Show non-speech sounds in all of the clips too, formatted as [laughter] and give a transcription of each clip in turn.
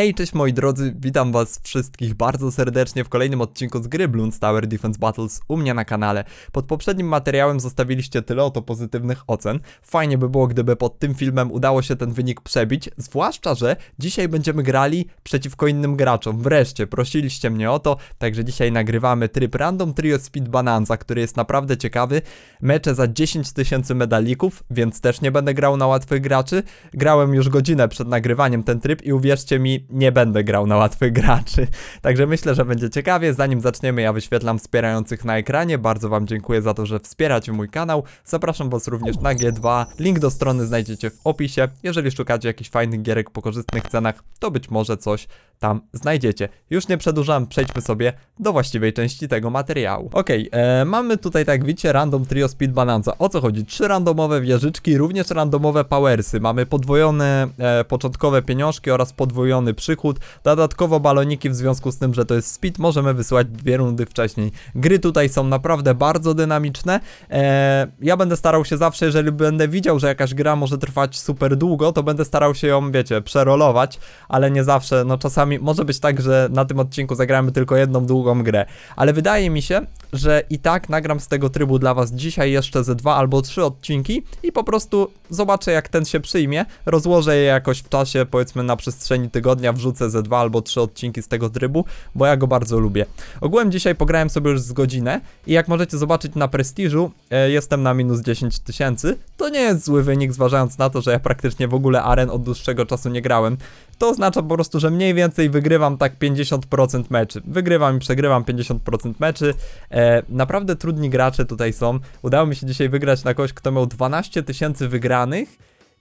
Hej, cześć moi drodzy, witam was wszystkich bardzo serdecznie w kolejnym odcinku z gry Bloons Tower Defense Battles u mnie na kanale. Pod poprzednim materiałem zostawiliście tyle oto pozytywnych ocen. Fajnie by było, gdyby pod tym filmem udało się ten wynik przebić, zwłaszcza, że dzisiaj będziemy grali przeciwko innym graczom. Wreszcie, prosiliście mnie o to, także dzisiaj nagrywamy tryb Random Trio Speed Bonanza, który jest naprawdę ciekawy. Mecze za 10 tysięcy medalików, więc też nie będę grał na łatwych graczy. Grałem już godzinę przed nagrywaniem ten tryb i uwierzcie mi, nie będę grał na łatwych graczy. [laughs] Także myślę, że będzie ciekawie. Zanim zaczniemy, ja wyświetlam wspierających na ekranie. Bardzo Wam dziękuję za to, że wspieracie mój kanał. Zapraszam Was również na G2. Link do strony znajdziecie w opisie. Jeżeli szukacie jakichś fajnych gierek po korzystnych cenach, to być może coś tam znajdziecie. Już nie przedłużam, przejdźmy sobie do właściwej części tego materiału. Okej, e, mamy tutaj, tak widzicie, random trio speed bonanza. O co chodzi? Trzy randomowe wieżyczki, również randomowe powersy. Mamy podwojone e, początkowe pieniążki oraz podwojony przychód. Dodatkowo baloniki w związku z tym, że to jest speed, możemy wysyłać dwie rundy wcześniej. Gry tutaj są naprawdę bardzo dynamiczne. E, ja będę starał się zawsze, jeżeli będę widział, że jakaś gra może trwać super długo, to będę starał się ją, wiecie, przerolować, ale nie zawsze, no czasami może być tak, że na tym odcinku zagramy tylko jedną długą grę, ale wydaje mi się, że i tak nagram z tego trybu dla was dzisiaj jeszcze ze dwa albo trzy odcinki i po prostu zobaczę jak ten się przyjmie, rozłożę je jakoś w czasie, powiedzmy na przestrzeni tygodnia, wrzucę ze dwa albo trzy odcinki z tego trybu, bo ja go bardzo lubię. Ogółem dzisiaj pograłem sobie już z godzinę i jak możecie zobaczyć na prestiżu, e, jestem na minus 10 tysięcy. To nie jest zły wynik, zważając na to, że ja praktycznie w ogóle aren od dłuższego czasu nie grałem. To oznacza po prostu, że mniej więcej wygrywam tak 50% meczy. Wygrywam i przegrywam 50% meczy. E, naprawdę trudni gracze tutaj są. Udało mi się dzisiaj wygrać na kogoś, kto miał 12 tysięcy wygranych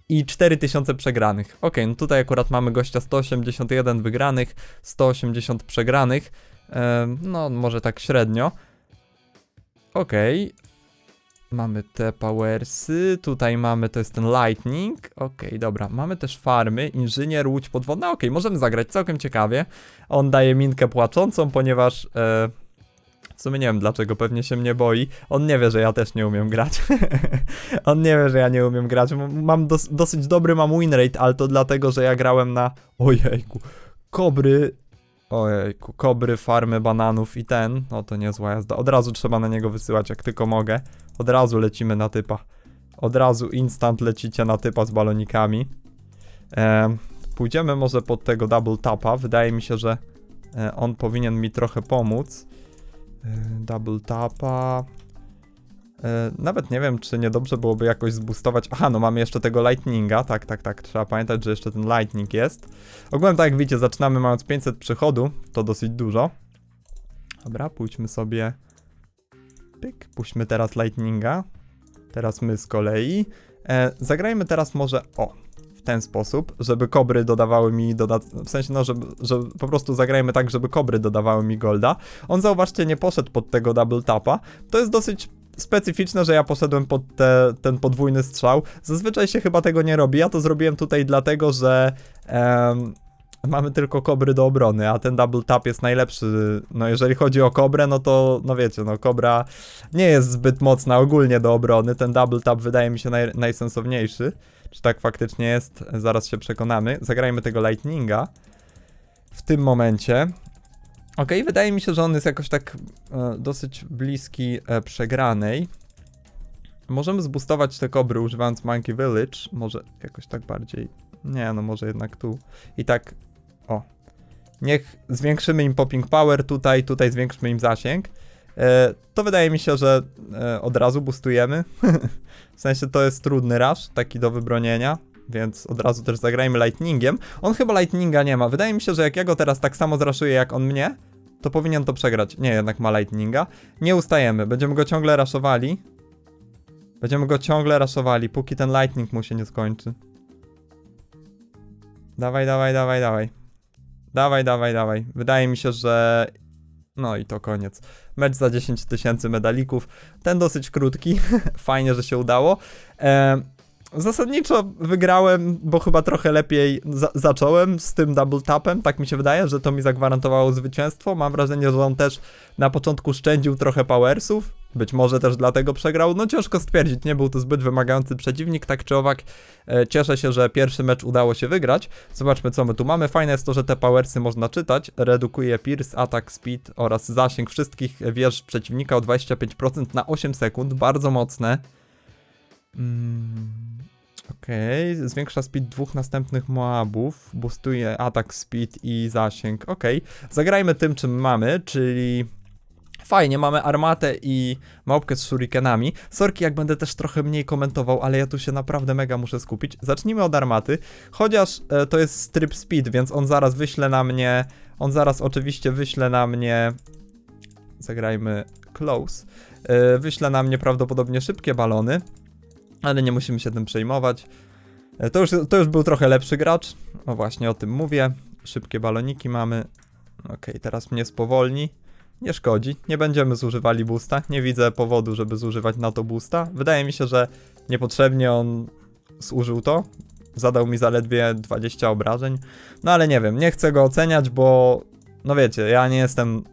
i 4000 przegranych. Ok, no tutaj akurat mamy gościa 181 wygranych, 180 przegranych. E, no, może tak średnio. Okej. Mamy te powersy, tutaj mamy, to jest ten lightning, okej, dobra, mamy też farmy, inżynier, łódź podwodna, okej, możemy zagrać całkiem ciekawie, on daje minkę płaczącą, ponieważ, e, w sumie nie wiem dlaczego, pewnie się mnie boi, on nie wie, że ja też nie umiem grać, [laughs] on nie wie, że ja nie umiem grać, mam dos dosyć dobry mam win rate, ale to dlatego, że ja grałem na, ojejku, kobry, Ojejku, kobry, farmy bananów i ten, no to niezła jazda. Od razu trzeba na niego wysyłać, jak tylko mogę. Od razu lecimy na typa. Od razu instant lecicie na typa z balonikami. Em, pójdziemy może pod tego double tapa. Wydaje mi się, że e, on powinien mi trochę pomóc. E, double tapa. E, nawet nie wiem, czy niedobrze byłoby jakoś zboostować. Aha, no mamy jeszcze tego lightninga. Tak, tak, tak. Trzeba pamiętać, że jeszcze ten lightning jest. Ogółem, tak jak widzicie, zaczynamy mając 500 przychodu. To dosyć dużo. Dobra, pójdźmy sobie. Pyk, puśćmy teraz lightninga. Teraz my z kolei. E, zagrajmy teraz może o. W ten sposób, żeby kobry dodawały mi dodat... W sensie, no, żeby, że po prostu zagrajmy tak, żeby kobry dodawały mi golda. On zauważcie, nie poszedł pod tego double tapa. To jest dosyć specyficzne, że ja poszedłem pod te, ten podwójny strzał. Zazwyczaj się chyba tego nie robi. Ja to zrobiłem tutaj dlatego, że em, mamy tylko kobry do obrony, a ten double tap jest najlepszy. No jeżeli chodzi o kobrę, no to no wiecie, no kobra nie jest zbyt mocna ogólnie do obrony. Ten double tap wydaje mi się naj, najsensowniejszy. Czy tak faktycznie jest? Zaraz się przekonamy. Zagrajmy tego lightninga w tym momencie. Okej, wydaje mi się, że on jest jakoś tak e, dosyć bliski e, przegranej. Możemy zbustować te kobry używając Monkey Village. Może jakoś tak bardziej. Nie, no może jednak tu. I tak. O. Niech zwiększymy im popping power tutaj, tutaj zwiększmy im zasięg. E, to wydaje mi się, że e, od razu boostujemy. [laughs] w sensie to jest trudny rush, taki do wybronienia. Więc od razu też zagrajmy lightningiem. On chyba lightninga nie ma. Wydaje mi się, że jak ja go teraz tak samo zraszuję jak on mnie, to powinien to przegrać. Nie, jednak ma lightninga. Nie ustajemy. Będziemy go ciągle raszowali. Będziemy go ciągle raszowali, póki ten lightning mu się nie skończy. Dawaj, dawaj, dawaj, dawaj. Dawaj, dawaj, dawaj. Wydaje mi się, że... No i to koniec. Mecz za 10 tysięcy medalików. Ten dosyć krótki. [laughs] Fajnie, że się udało. Em, Zasadniczo wygrałem, bo chyba trochę lepiej za zacząłem z tym double tapem, tak mi się wydaje, że to mi zagwarantowało zwycięstwo. Mam wrażenie, że on też na początku szczędził trochę powersów, Być może też dlatego przegrał. No ciężko stwierdzić, nie był to zbyt wymagający przeciwnik, tak czy owak. E, cieszę się, że pierwszy mecz udało się wygrać. Zobaczmy co my tu mamy. Fajne jest to, że te powersy można czytać. Redukuje pierce, attack speed oraz zasięg wszystkich wież przeciwnika o 25% na 8 sekund. Bardzo mocne. Mm, Okej, zwiększa speed dwóch następnych Moabów, boostuje atak speed i zasięg. Okej, zagrajmy tym, czym mamy, czyli fajnie, mamy armatę i małpkę z shurikenami. Sorki, jak będę też trochę mniej komentował, ale ja tu się naprawdę mega muszę skupić. Zacznijmy od armaty, chociaż e, to jest strip speed, więc on zaraz wyśle na mnie, on zaraz oczywiście wyśle na mnie, zagrajmy close, e, wyśle na mnie prawdopodobnie szybkie balony, ale nie musimy się tym przejmować. E, To już, to już był trochę lepszy gracz. O właśnie o tym mówię. Szybkie baloniki mamy. Okej, teraz mnie spowolni. Nie szkodzi. Nie będziemy zużywali boosta. Nie widzę powodu, żeby zużywać na to boosta. Wydaje mi się, że niepotrzebnie on zużył to. Zadał mi zaledwie 20 obrażeń. No ale nie wiem, nie chcę go oceniać, bo no wiecie, ja nie jestem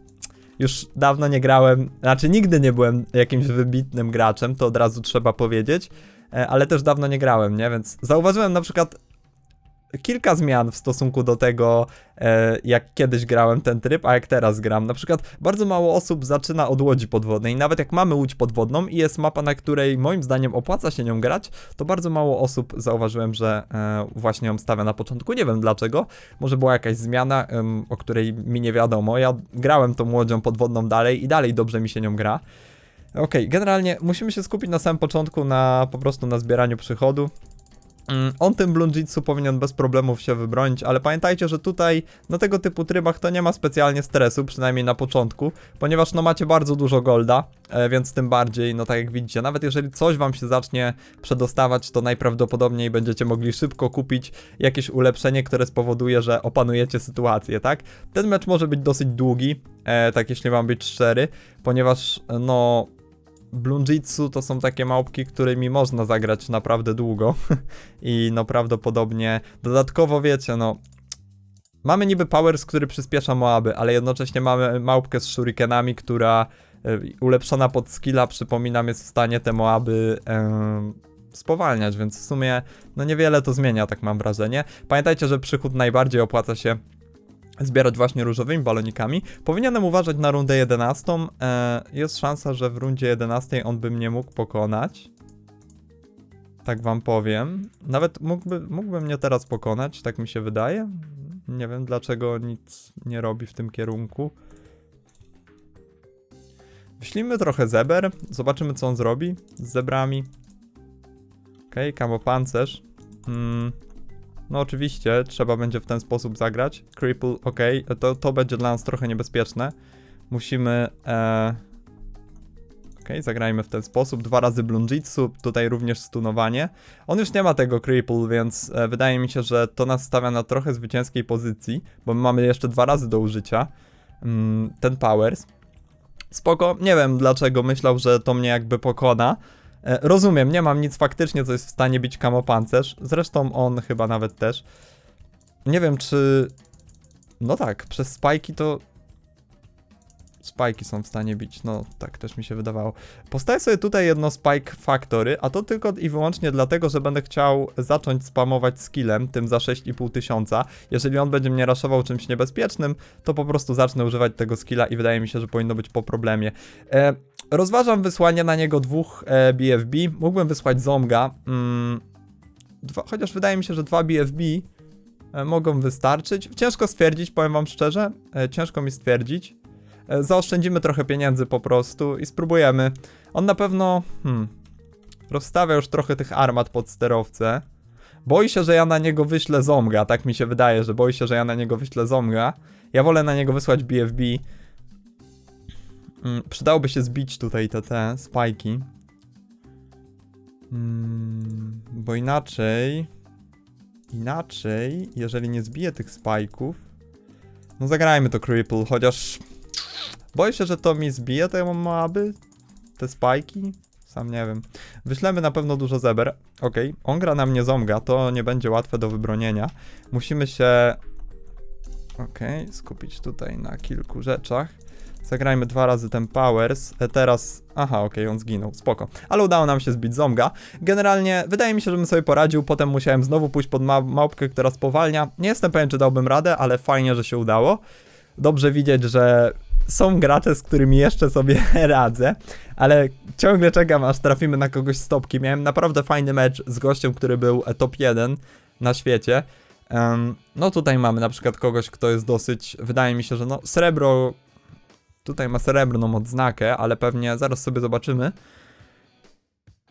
już dawno nie grałem, znaczy nigdy nie byłem jakimś wybitnym graczem, to od razu trzeba powiedzieć, ale też dawno nie grałem, nie? Więc zauważyłem na przykład kilka zmian w stosunku do tego, e, jak kiedyś grałem ten tryb, a jak teraz gram. Na przykład bardzo mało osób zaczyna od łodzi podwodnej. Nawet jak mamy łódź podwodną i jest mapa, na której moim zdaniem opłaca się nią grać, to bardzo mało osób zauważyłem, że e, właśnie ją stawia na początku. Nie wiem dlaczego. Może była jakaś zmiana, o której mi nie wiadomo. Ja grałem tą łodzią podwodną dalej i dalej dobrze mi się nią gra. Okej, generalnie musimy się skupić na samym początku na po prostu na zbieraniu przychodu. Mm, On tym Blunjitsu powinien bez problemów się wybronić, ale pamiętajcie, że tutaj na tego typu trybach to nie ma specjalnie stresu, przynajmniej na początku, ponieważ no macie bardzo dużo golda, e, więc tym bardziej, no tak jak widzicie, nawet jeżeli coś wam się zacznie przedostawać, to najprawdopodobniej będziecie mogli szybko kupić jakieś ulepszenie, które spowoduje, że opanujecie sytuację, tak? Ten mecz może być dosyć długi, e, tak jeśli mam być szczery, ponieważ no Blunjitsu to są takie małpki, którymi można zagrać naprawdę długo [laughs] i no prawdopodobnie dodatkowo wiecie, no mamy niby powers, który przyspiesza Moaby, ale jednocześnie mamy małpkę z shurikenami, która e, ulepszona pod skilla, przypominam, jest w stanie te Moaby spowalniać, więc w sumie no niewiele to zmienia, tak mam wrażenie. Pamiętajcie, że przychód najbardziej opłaca się zbierać właśnie różowymi balonikami. Powinienem uważać na rundę 11. E, jest szansa, że w rundzie 11 on by mnie mógł pokonać. Tak wam powiem. Nawet mógłby, mógłby mnie teraz pokonać, tak mi się wydaje. Nie wiem dlaczego nic nie robi w tym kierunku. Wyślijmy trochę zeber, zobaczymy co on zrobi z zebrami. Okej, okay, kamopancerz. Mm. No oczywiście, trzeba będzie w ten sposób zagrać. Cripple, ok, to, to będzie dla nas trochę niebezpieczne. Musimy... E... Ok, zagrajmy w ten sposób. Dwa razy Blunjitsu, tutaj również stunowanie. On już nie ma tego Cripple, więc e, wydaje mi się, że to nas stawia na trochę zwycięskiej pozycji, bo my mamy jeszcze dwa razy do użycia mm, ten Powers. Spoko, nie wiem dlaczego myślał, że to mnie jakby pokona. E, Rozumiem, nie mam nic faktycznie, co jest w stanie bić kamopancerz. Zresztą on chyba nawet też. Nie wiem, czy... No tak, przez spajki to... Spajki są w stanie bić, no tak też mi się wydawało. Postawię sobie tutaj jedno Spike Factory, a to tylko i wyłącznie dlatego, że będę chciał zacząć spamować skillem, tym za 6,5 tysiąca. Jeżeli on będzie mnie raszował czymś niebezpiecznym, to po prostu zacznę używać tego skilla i wydaje mi się, że powinno być po problemie. E, rozważam wysłanie na niego dwóch e, BFB. Mógłbym wysłać Zomga. Mm, dwa, chociaż wydaje mi się, że dwa BFB e, mogą wystarczyć. Ciężko stwierdzić, powiem wam szczerze. E, ciężko mi stwierdzić. E, zaoszczędzimy trochę pieniędzy po prostu i spróbujemy. On na pewno hmm, rozstawia już trochę tych armat pod sterowce. Boi się, że ja na niego wyślę Zomga, tak mi się wydaje, że boi się, że ja na niego wyślę Zomga. Ja wolę na niego wysłać BFB. Mm, przydałoby się zbić tutaj te, te spajki. Mm, bo inaczej... Inaczej, jeżeli nie zbiję tych spajków... No zagrajmy to Cripple, chociaż... Boję się, że to mi zbije te moaby, te spajki. Sam nie wiem. Wyślemy na pewno dużo zeber. Okej, on gra na mnie zomga, to nie będzie łatwe do wybronienia. Musimy się... Okej, skupić tutaj na kilku rzeczach. Zagrajmy dwa razy ten Powers. E, teraz. Aha, okej, on zginął. Spoko. Ale udało nam się zbić Zomga. Generalnie wydaje mi się, żebym sobie poradził. Potem musiałem znowu pójść pod ma małpkę, która spowalnia. Nie jestem pewien, czy dałbym radę, ale fajnie, że się udało. Dobrze widzieć, że są gracze, z którymi jeszcze sobie [laughs] radzę, ale ciągle czekam, aż trafimy na kogoś z topki. Miałem naprawdę fajny mecz z gościem, który był e, top 1 na świecie. Em, no tutaj mamy na przykład kogoś, kto jest dosyć, wydaje mi się, że no srebro, tutaj ma srebrną odznakę, ale pewnie zaraz sobie zobaczymy.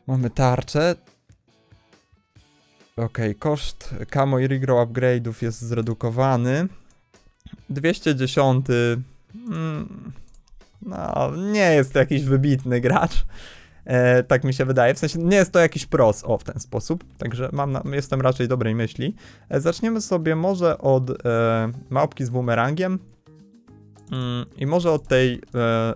Mamy tarczę. Okej, koszt camo i regrow upgrade'ów jest zredukowany. 210. Mm, no, nie jest to jakiś wybitny gracz. E, tak mi się wydaje. W sensie nie jest to jakiś pros, o w ten sposób. Także mam na, jestem raczej dobrej myśli. E, zaczniemy sobie może od e, małpki z bumerangiem. Mm, I może od tej e,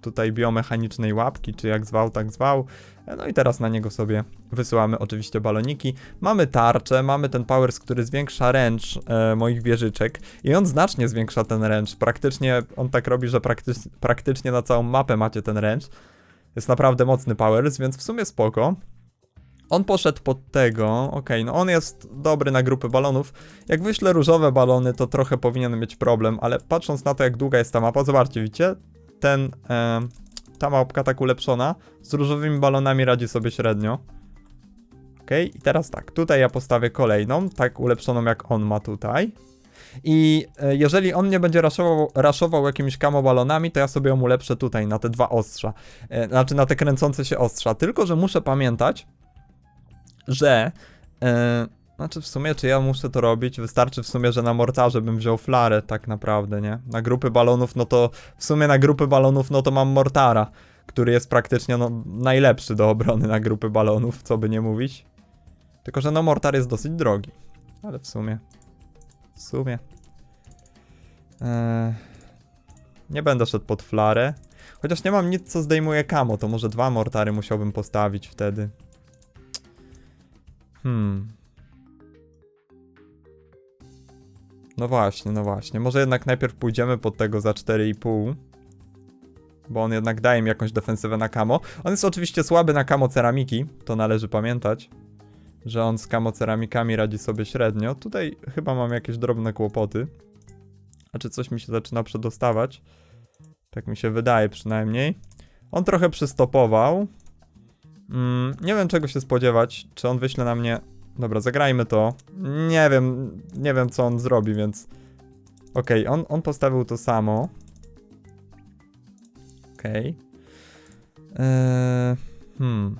tutaj biomechanicznej łapki, czy jak zwał, tak zwał. No i teraz na niego sobie wysyłamy oczywiście baloniki. Mamy tarczę, mamy ten powers, który zwiększa ręcz e, moich wieżyczek i on znacznie zwiększa ten ręcz. Praktycznie on tak robi, że praktycz, praktycznie na całą mapę macie ten ręcz. Jest naprawdę mocny powers, więc w sumie spoko. On poszedł pod tego, okej, no on jest dobry na grupy balonów. Jak wyślę różowe balony, to trochę powinien mieć problem, ale patrząc na to, jak długa jest ta mapa, zobaczcie, widzicie? Ten, e, ta mapka tak ulepszona, z różowymi balonami radzi sobie średnio. Okej, i teraz tak, tutaj ja postawię kolejną, tak ulepszoną jak on ma tutaj. I e, jeżeli on nie będzie raszował, raszował jakimiś kamobalonami, to ja sobie ją ulepszę tutaj, na te dwa ostrza. E, znaczy na te kręcące się ostrza. Tylko, że muszę pamiętać, że... E, znaczy w sumie, czy ja muszę to robić? Wystarczy w sumie, że na mortarze bym wziął flarę tak naprawdę, nie? Na grupy balonów, no to... W sumie na grupy balonów, no to mam mortara, który jest praktycznie no, najlepszy do obrony na grupy balonów, co by nie mówić. Tylko, że no mortar jest dosyć drogi. Ale w sumie... W sumie... Eee, nie będę szedł pod flarę. Chociaż nie mam nic, co zdejmuje kamo, to może dwa mortary musiałbym postawić wtedy. Hmm. No właśnie, no właśnie. Może jednak najpierw pójdziemy pod tego za 4,5. Bo on jednak daje mi jakąś defensywę na kamo. On jest oczywiście słaby na kamo ceramiki, to należy pamiętać. Że on z kamo ceramikami radzi sobie średnio. Tutaj chyba mam jakieś drobne kłopoty. A czy coś mi się zaczyna przedostawać? Tak mi się wydaje przynajmniej. On trochę przystopował. Mm, nie wiem czego się spodziewać. Czy on wyśle na mnie... Dobra, zagrajmy to. Nie wiem, nie wiem co on zrobi, więc... Okej, on, on postawił to samo. Okej. Eee, hmm.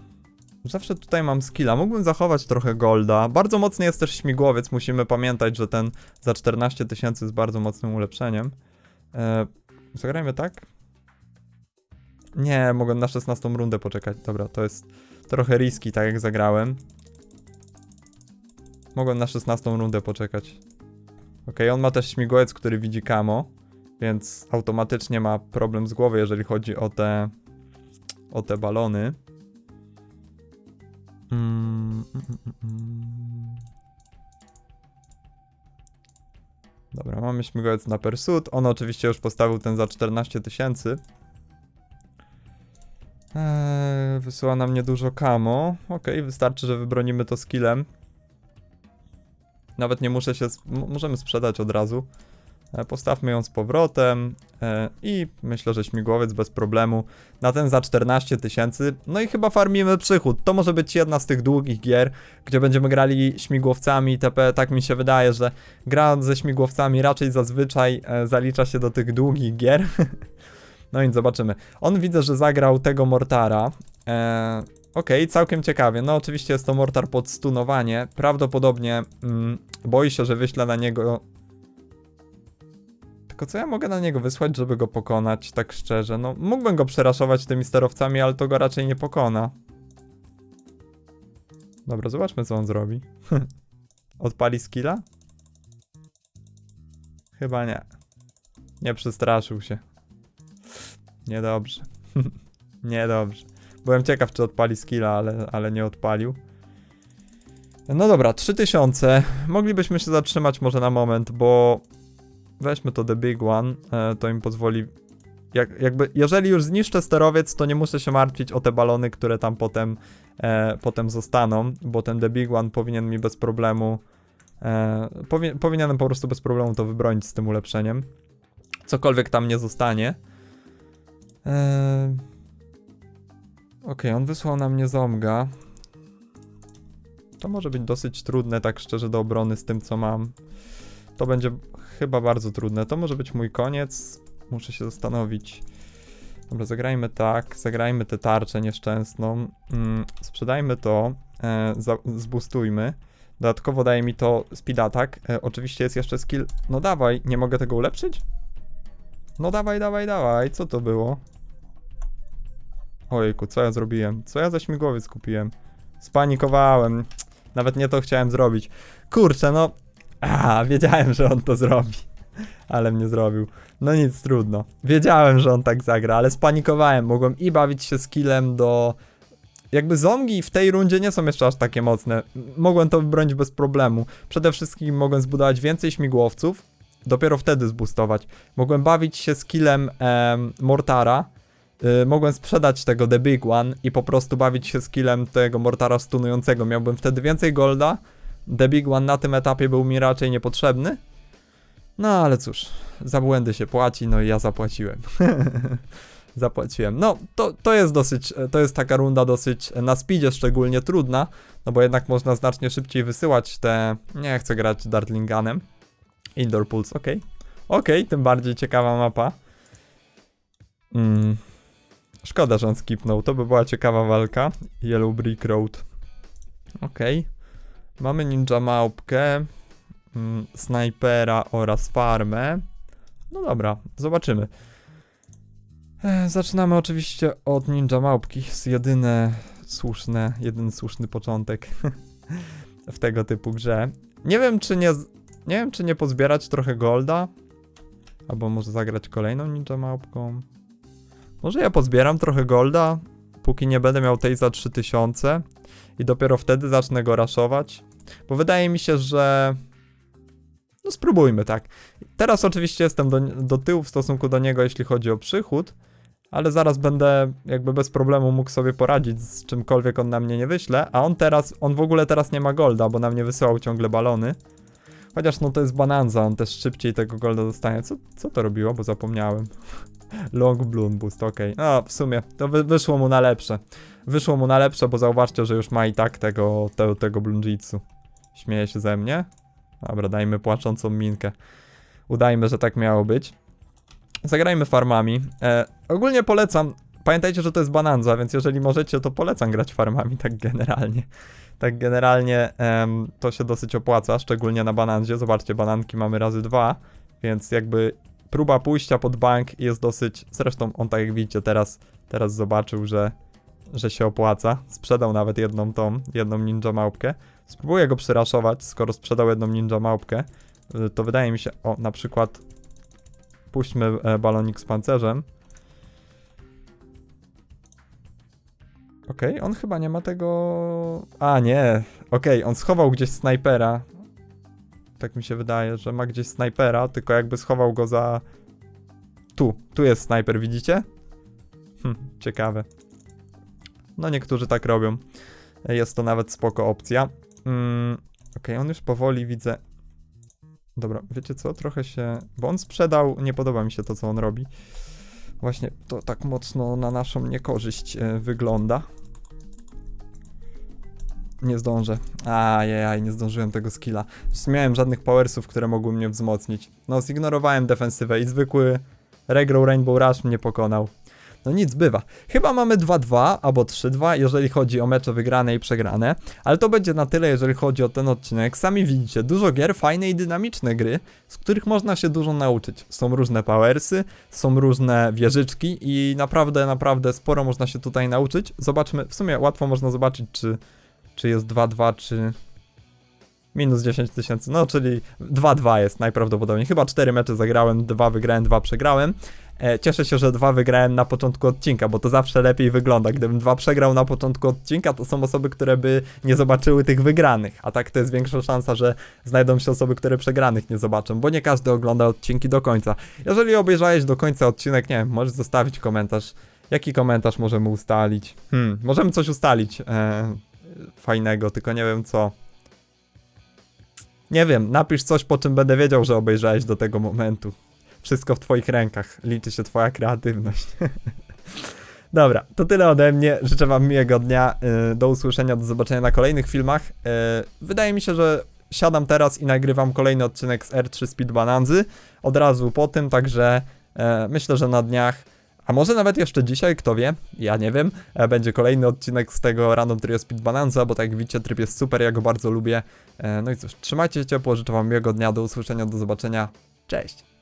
Zawsze tutaj mam skilla. Mógłbym zachować trochę golda. Bardzo mocny jest też śmigłowiec. Musimy pamiętać, że ten za 14 tysięcy jest bardzo mocnym ulepszeniem. Eee, zagrajmy tak? Nie, mogę na 16 rundę poczekać. Dobra, to jest trochę riski, tak jak zagrałem. Mogłem na 16 rundę poczekać. Okej, on ma też śmigłowiec, który widzi kamo, więc automatycznie ma problem z głowy, jeżeli chodzi o te o te balony. Mm, mm, mm, mm. Dobra, mamy śmigłowiec na Pursuit. On oczywiście już postawił ten za 14 tysięcy. Eee, wysyła nam niedużo kamo. Okej, wystarczy, że wybronimy to skillem. Nawet nie muszę się. możemy sprzedać od razu. E, postawmy ją z powrotem. E, I myślę, że śmigłowiec bez problemu. Na ten za 14 tysięcy. No i chyba farmimy przychód. To może być jedna z tych długich gier, gdzie będziemy grali śmigłowcami itp. Tak mi się wydaje, że gra ze śmigłowcami raczej zazwyczaj e, zalicza się do tych długich gier. [laughs] No więc zobaczymy. On widzę, że zagrał tego Mortara. Okej, całkiem ciekawie. No oczywiście jest to Mortar pod stunowanie. Prawdopodobnie mm, boi się, że wyślę na niego... Tylko co ja mogę na niego wysłać, żeby go pokonać, tak szczerze? No mógłbym go przeraszować tymi sterowcami, ale to go raczej nie pokona. Dobra, zobaczmy co on zrobi. [laughs] Odpali skilla? Chyba nie. Nie przestraszył się. Niedobrze. [laughs] Niedobrze. Byłem ciekaw, czy odpali skilla, ale, ale nie odpalił. No dobra, 3000. Moglibyśmy się zatrzymać może na moment, bo weźmy to The Big One. E, to im pozwoli jak, jakby, jeżeli już zniszczę sterowiec, to nie muszę się martwić o te balony, które tam potem, e, potem zostaną, bo ten The Big One powinien mi bez problemu, e, powi powinienem po prostu bez problemu to wybronić z tym ulepszeniem. Cokolwiek tam nie zostanie. E, Okej, on wysłał na mnie Zomga. To może być dosyć trudne, tak szczerze, do obrony z tym, co mam. To będzie chyba bardzo trudne. To może być mój koniec. Muszę się zastanowić. Dobra, zagrajmy tak. Zagrajmy tę tarczę nieszczęsną. Mm, sprzedajmy to. E, za, zboostujmy. Dodatkowo daje mi to speed attack. E, oczywiście jest jeszcze skill. No dawaj, nie mogę tego ulepszyć? No dawaj, dawaj, dawaj. Co to było? Ojejku, co ja zrobiłem? Co ja za śmigłowiec kupiłem? Spanikowałem. Nawet nie to chciałem zrobić. Kurczę, no. A, wiedziałem, że on to zrobi. Ale mnie zrobił. No nic, trudno. Wiedziałem, że on tak zagra, ale spanikowałem. Mogłem i bawić się skillem do. Jakby zongi w tej rundzie nie są jeszcze aż takie mocne. Mogłem to wybronić bez problemu. Przede wszystkim mogłem zbudować więcej śmigłowców. Dopiero wtedy zboostować. Mogłem bawić się skillem em, Mortara. Y, mogłem sprzedać tego The Big One i po prostu bawić się skillem tego Mortara stunującego. Miałbym wtedy więcej golda. The Big One na tym etapie był mi raczej niepotrzebny. No ale cóż, za błędy się płaci, no i ja zapłaciłem. [laughs] Zapłaciłem. No, to, to jest dosyć, to jest taka runda dosyć na speedzie szczególnie trudna, no bo jednak można znacznie szybciej wysyłać te, nie chcę grać Dartlinganem. Indoor Pulse, okej. Okej, tym bardziej ciekawa mapa. Mm. Szkoda, że on skipnął, to by była ciekawa walka. Yellow Brick Road. Okej. Mamy ninja małpkę, mm, snajpera oraz farmę. No dobra, zobaczymy. Zaczynamy oczywiście od ninja małpki. Jest jedyne słuszne, jedyny słuszny początek [laughs] w tego typu grze. Nie wiem, czy nie, nie wiem, czy nie pozbierać trochę golda, albo może zagrać kolejną ninja małpką. Może ja pozbieram trochę golda, póki nie będę miał tej za 3000 i dopiero wtedy zacznę go raszować. Bo wydaje mi się, że. No spróbujmy, tak. Teraz oczywiście jestem do, do tyłu w stosunku do niego, jeśli chodzi o przychód, ale zaraz będę jakby bez problemu mógł sobie poradzić z czymkolwiek on na mnie nie wyśle, a on teraz, on w ogóle teraz nie ma golda, bo na mnie wysyłał ciągle balony. Chociaż no to jest bananza, on też szybciej tego golda dostanie. Co, co to robiło, bo zapomniałem. [laughs] Long Bloom Boost, okej. No, w sumie, to wy, wyszło mu na lepsze. Wyszło mu na lepsze, bo zauważcie, że już ma i tak tego, te, tego Blunjitsu. Śmieje się ze mnie. Dobra, dajmy płaczącą minkę. Udajmy, że tak miało być. Zagrajmy farmami. E, ogólnie polecam. Pamiętajcie, że to jest bananza, więc jeżeli możecie, to polecam grać farmami, tak generalnie. Tak generalnie em, to się dosyć opłaca, szczególnie na bananzie. Zobaczcie, bananki mamy razy dwa, więc jakby próba pójścia pod bank jest dosyć. Zresztą on tak jak widzicie teraz, teraz zobaczył, że, że się opłaca. Sprzedał nawet jedną tą, jedną ninja małpkę. Spróbuję go przyraszować, skoro sprzedał jedną ninja małpkę. y, To wydaje mi się, o na przykład puśćmy e, balonik z pancerzem. Okej, on chyba nie ma tego. A nie, okej, on schował gdzieś snajpera. Tak mi się wydaje, że ma gdzieś snajpera, tylko jakby schował go za. Tu, tu jest snajper, widzicie? Hm, ciekawe. No niektórzy tak robią. Jest to nawet spoko opcja. Mm, Okej, on już powoli widzę. Dobra, wiecie co? Trochę się. Bo on sprzedał. Nie podoba mi się to, co on robi. Właśnie to tak mocno na naszą niekorzyść e, wygląda. Nie zdążę. Ajajaj, nie zdążyłem tego skilla. Nie miałem żadnych powersów, które mogły mnie wzmocnić. No, zignorowałem defensywę i zwykły Regro Rainbow Rush mnie pokonał. No nic, bywa. Chyba mamy 2-2 albo 3-2, jeżeli chodzi o mecze wygrane i przegrane, ale to będzie na tyle, jeżeli chodzi o ten odcinek. Sami widzicie, dużo gier, fajne i dynamiczne gry, z których można się dużo nauczyć. Są różne powersy, są różne wieżyczki i naprawdę, naprawdę sporo można się tutaj nauczyć. Zobaczmy, w sumie łatwo można zobaczyć, czy, czy jest 2-2, czy... Minus 10 tysięcy, no czyli 2-2 jest najprawdopodobniej. Chyba 4 mecze zagrałem, 2 wygrałem, 2 przegrałem. E, cieszę się, że dwa wygrałem na początku odcinka, bo to zawsze lepiej wygląda. Gdybym dwa przegrał na początku odcinka, to są osoby, które by nie zobaczyły tych wygranych. A tak to jest większa szansa, że znajdą się osoby, które przegranych nie zobaczą, bo nie każdy ogląda odcinki do końca. Jeżeli obejrzałeś do końca odcinek, nie wiem, możesz zostawić komentarz. Jaki komentarz możemy ustalić? Hmm, możemy coś ustalić e, fajnego, tylko nie wiem co. Nie wiem, napisz coś, po czym będę wiedział, że obejrzałeś do tego momentu. Wszystko w twoich rękach. Liczy się twoja kreatywność. [laughs] Dobra, to tyle ode mnie. Życzę wam miłego dnia. y, Do usłyszenia, do zobaczenia na kolejnych filmach. Y, Wydaje mi się, że siadam teraz i nagrywam kolejny odcinek z R3 Speed Bananzy. Od razu po tym, także e, myślę, że na dniach, a może nawet jeszcze dzisiaj, kto wie, ja nie wiem, e, będzie kolejny odcinek z tego Random Trio Speed Bananza, bo tak jak widzicie, tryb jest super, ja go bardzo lubię. E, No i cóż, trzymajcie się ciepło, życzę wam miłego dnia, do usłyszenia, do zobaczenia. Cześć!